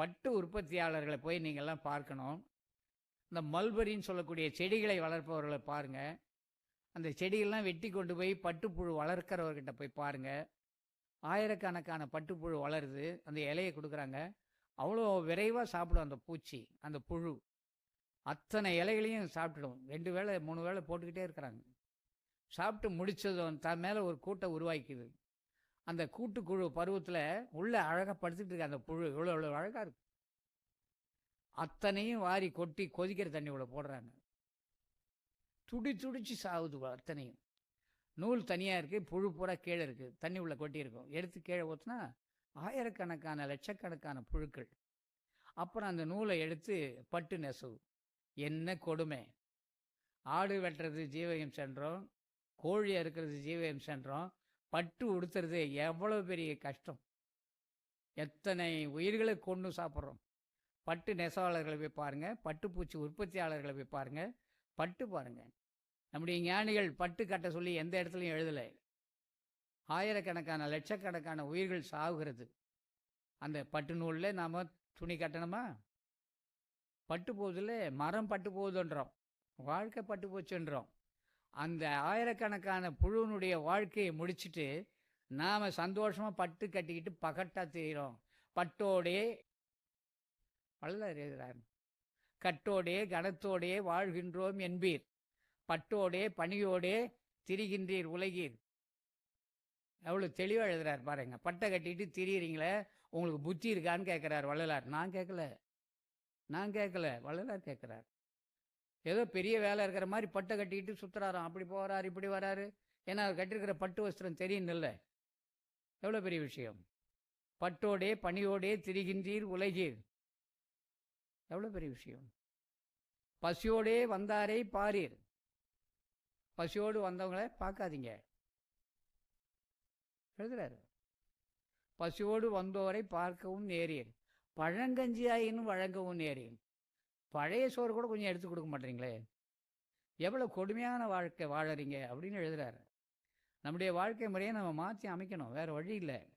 பட்டு உற்பத்தியாளர்களை போய் நீங்கள்லாம் பார்க்கணும். இந்த மல்பரின்னு சொல்லக்கூடிய செடிகளை வளர்ப்பவர்களை பாருங்கள் அந்த செடிகள்லாம் வெட்டி கொண்டு போய் பட்டுப்புழு வளர்க்குறவர்கிட்ட போய் பாருங்கள் ஆயிரக்கணக்கான பட்டுப்புழு வளருது. அந்த இலையை கொடுக்குறாங்க. அவ்வளோ விரைவாக சாப்பிடும் அந்த பூச்சி அந்த புழு. அத்தனை இலைகளையும் சாப்பிட்டுடும். ரெண்டு வேளை மூணு வேளை போட்டுக்கிட்டே இருக்கிறாங்க. சாப்பிட்டு முடிச்சதும் தன் மேலே ஒரு கூட்டை உருவாக்கிது. அந்த கூட்டுக்குழு பருவத்தில் உள்ள அழகாக படுத்துட்டு இருக்க அந்த புழு. இவ்வளோ இவ்வளோ அழகாக இருக்கு அத்தனையும் வாரி கொட்டி கொதிக்கிற தண்ணி உள்ள போடுறாங்க. துடி துடிச்சு சாகுது அத்தனையும். நூல் தனியாக இருக்குது புழு பூரா கீழே இருக்குது தண்ணி உள்ளே கொட்டியிருக்கும் எடுத்து கீழே ஊற்றினா ஆயிரக்கணக்கான லட்சக்கணக்கான புழுக்கள். அப்புறம் அந்த நூலை எடுத்து பட்டு நெசவு. என்ன கொடுமை. ஆடு வெட்டுறது ஜீவகம் சென்றோம் கோழி அறுக்கிறது ஜீவகம் சென்றோம் பட்டு உடுத்துறது எவ்வளோ பெரிய கஷ்டம். எத்தனை உயிர்களை கொண்டு சாப்பிட்றோம். பட்டு நெசவாளர்களை போய் பாருங்கள் பட்டுப்பூச்சி உற்பத்தியாளர்களை போய் பாருங்கள் பட்டு பாருங்கள் நம்முடைய ஞானிகள் பட்டு கட்ட சொல்லி எந்த இடத்துலையும் எழுதலை. ஆயிரக்கணக்கான லட்சக்கணக்கான உயிர்கள் சாகுகிறது. அந்த பட்டு நூலில் நாம் துணி கட்டணுமா? பட்டு போதில் மரம் பட்டு போகுதுன்றோம். வாழ்க்கை பட்டு போச்சுன்றோம். அந்த ஆயிரக்கணக்கான புழுவினுடைய வாழ்க்கையை முடிச்சுட்டு நாம் சந்தோஷமாக பட்டு கட்டிக்கிட்டு பகட்டா தெரிகிறோம் பட்டோடே வள்ளலார் எழுதுறார் கட்டோடே கனத்தோடே வாழ்கின்றோம் என்பீர் பட்டோடே பணியோடே திரிகின்றீர் உலகீர். எவ்வளோ தெளிவாக எழுதுறார் பாருங்க. பட்டை கட்டிட்டு திரியிறீங்களே உங்களுக்கு புத்தி இருக்கான்னு கேட்குறார் வள்ளலார். நான் கேட்கல நான் கேட்கல வள்ளலார் கேட்குறார் ஏதோ பெரிய வேலை இருக்கிற மாதிரி பட்டை கட்டிக்கிட்டு சுற்றுறாராம் அப்படி போகிறார் இப்படி வராரு. ஏன்னா அவர் கட்டிருக்கிற பட்டு வஸ்திரம் தெரியும் இல்லை எவ்வளோ பெரிய விஷயம்? பட்டோடே பணியோடே திரிகின்றீர் உலகீர். எவ்வளோ பெரிய விஷயம்? பசியோடே வந்தாரே பாரீர். பசியோடு வந்தவங்கள பார்க்காதீங்க. எழுதுறாரு. பசியோடு வந்தோரை பார்க்கவும் நேரீர். பழங்கஞ்சியாயினும் வழங்கவும் நேரீர். பழைய சோறு கூட கொஞ்சம் எடுத்து கொடுக்க மாட்டீங்களே? எவ்வளோ கொடுமையான வாழ்க்கை வாழறீங்க அப்படின்னு எழுதுறாரு. நம்முடைய வாழ்க்கை முறையை நம்ம மாற்றி அமைக்கணும். வேறு வழி இல்லை.